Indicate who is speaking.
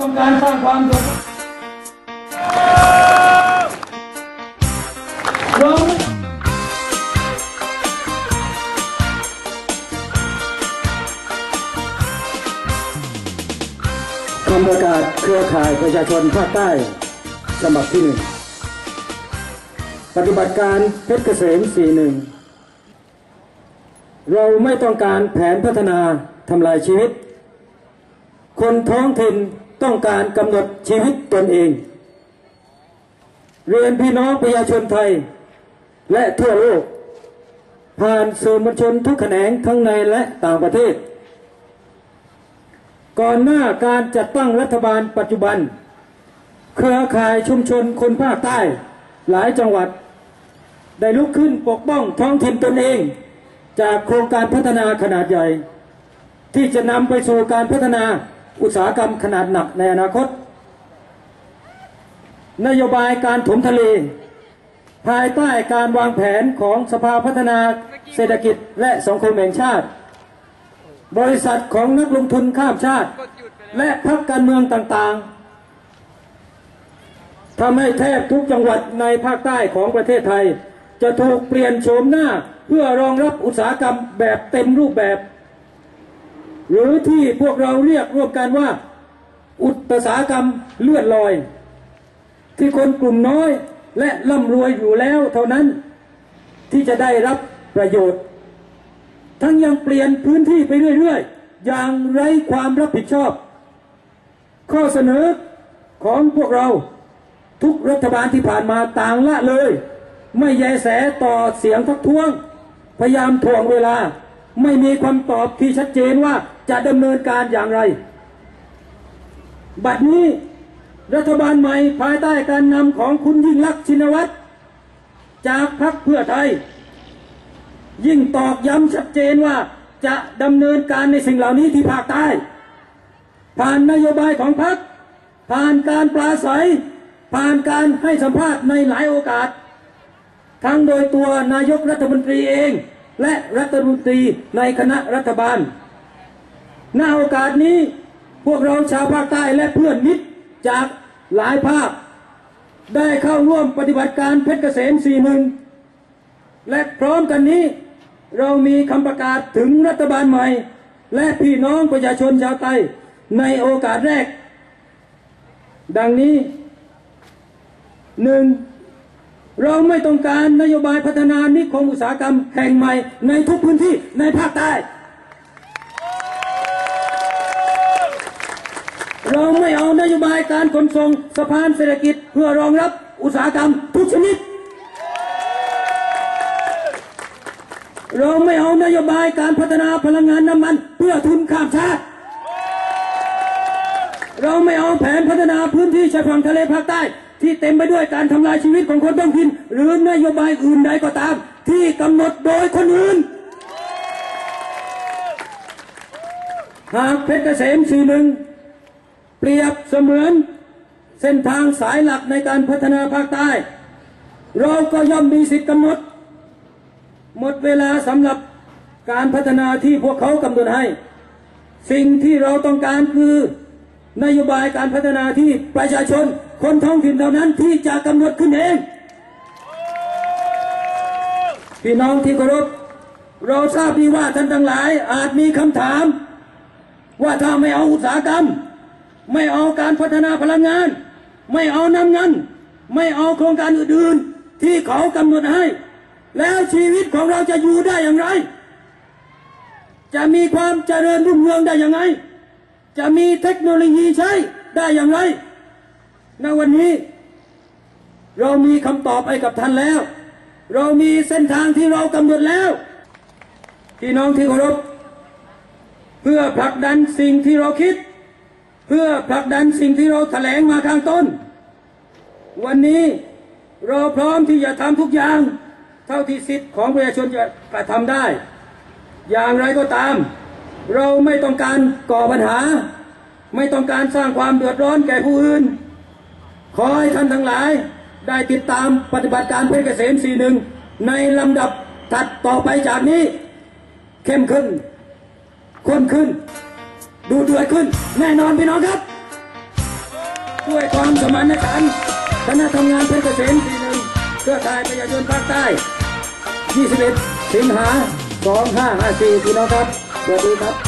Speaker 1: ต้องการสร้างความเดือดร้อน
Speaker 2: คำประกาศเครือข่ายประชาชนภาคใต้ฉบับที่หนึ่งปฏิบัติการเพชรเกษม 41 เราไม่ต้องการแผนพัฒนาทำลายชีวิต คนท้องถิ่น ต้องการกำหนดชีวิตตนเอง เรียนพี่น้องประชาชนไทย และทั่วโลก ผ่านสื่อมวลชนทุกแขนงทั้งในและต่างประเทศ ก่อนหน้าการจัดตั้งรัฐบาลปัจจุบัน เครือข่ายชุมชนคนภาคใต้หลายจังหวัด ได้ลุกขึ้นปกป้องท้องถิ่นตนเอง จากโครงการพัฒนาขนาดใหญ่ ที่จะนำไปสู่การพัฒนา อุตสาหกรรมขนาดหนักในอนาคต นโยบายการถมทะเล ภายใต้การวางแผนของสภาพัฒนาเศรษฐกิจและสังคมแห่งชาติ บริษัทของนักลงทุนข้ามชาติ และพรรคการเมืองต่างๆทำให้แทบทุกจังหวัดในภาคใต้ของประเทศไทย จะถูกเปลี่ยนโฉมหน้าเพื่อรองรับอุตสาหกรรมแบบเต็มรูปแบบ หรือที่พวกเราเรียกร่วมกันว่า อุตสาหกรรมเลือดลอย ที่คนกลุ่มน้อยและร่ำรวยอยู่แล้วเท่านั้นที่จะได้รับประโยชน์ ทั้งยังเปลี่ยนพื้นที่ไปเรื่อยๆ อย่างไร้ความรับผิดชอบ ข้อเสนอของพวกเราทุกรัฐบาลที่ผ่านมาต่างละเลย ไม่แยแสต่อเสียงทักท้วง พยายามถ่วงเวลา ไม่มีคำตอบที่ชัดเจนว่าจะดำเนินการอย่างไร บัดนี้รัฐบาลใหม่ภายใต้การนำของคุณยิ่งลักษณ์ชินวัตรจากพรรคเพื่อไทย ยิ่งตอกย้ำชัดเจนว่าจะดำเนินการในสิ่งเหล่านี้ที่ภาคใต้ ผ่านนโยบายของพรรคผ่านการปราศัย ผ่านการให้สัมภาษณ์ในหลายโอกาส ทั้งโดยตัวนายกรัฐมนตรีเอง และรัฐมนตรีในคณะรัฐบาลณโอกาสนี้พวกเราชาวภาคใต้และเพื่อนมิตรจากหลายภาค ได้เข้าร่วมปฏิบัติการเพชรเกษมสี่หนึ่งและพร้อมกันนี้เรามีคำประกาศถึงรัฐบาลใหม่ และพี่น้องประชาชนชาวไทยในโอกาสแรก ดังนี้หนึ่ง เราไม่ต้องการนโยบายพัฒนานิคมอุตสาหกรรมแห่งใหม่ในทุกพื้นที่ในภาคใต้ เราไม่เอานโยบายการขนส่งสะพานเศรษฐกิจเพื่อรองรับอุตสาหกรรมทุกชนิด เราไม่เอานโยบายการพัฒนาพลังงานน้ำมันเพื่อทุนข้ามชาติ เราไม่เอาแผนพัฒนาพื้นที่ชายฝั่งทะเลภาคใต้ ที่เต็มไปด้วยการทำลายชีวิตของคนท้องถิ่น หรือนโยบายอื่นใดก็ตาม ที่กำหนดโดยคนอื่น หากเพชรเกษมสี่หนึ่งเปรียบเสมือนเส้นทางสายหลักในการพัฒนาภาคใต้ เราก็ย่อมมีสิทธิ์กำหนด หมดเวลาสำหรับการพัฒนาที่พวกเขากำหนดให้ สิ่งที่เราต้องการคือ นโยบายการพัฒนาที่ประชาชนคนท้องถิ่นเท่านั้นที่จะกำหนดขึ้นเอง พี่น้องที่เคารพเราทราบดีว่าท่านทั้งหลายอาจมีคำถาม ว่าถ้าไม่เอาอุตสาหกรรม ไม่เอาการพัฒนาพลังงาน ไม่เอาน้ำเงิน ไม่เอาโครงการอื่นๆ ที่เขากำหนดให้ แล้วชีวิตของเราจะอยู่ได้อย่างไร จะมีความเจริญรุ่งเรืองได้อย่างไร จะมีเทคโนโลยีใช้ได้อย่างไรณวันนี้ เรามีคำตอบให้กับท่านแล้ว เรามีเส้นทางที่เรากำหนดแล้วพี่น้องที่เคารพเพื่อผลักดันสิ่งที่เราคิด เพื่อผลักดันสิ่งที่เราแถลงมาข้างต้น วันนี้เราพร้อมที่จะทำทุกอย่าง เท่าที่สิทธิ์ของประชาชนจะกระทำได้ อย่างไรก็ตาม เราไม่ต้องการก่อปัญหา ไม่ต้องการสร้างความเดือดร้อนแก่ผู้อื่น ขอให้ท่านทั้งหลายได้ติดตามปฏิบัติการเพชรเกษมสีหนึ่งในลำดับถัดต่อไปจากนี้ เข้มขึ้นข้นขึ้น ดูเดือดขึ้น แน่นอนพี่น้องครับ ด้วยความสมานฉันท์คณะทำงานเพชรเกษมปีหนึ่งเครือข่ายประชาชนภาคใต้ 21 สิงหา2554พี่น้องครับ สวัสดีครับ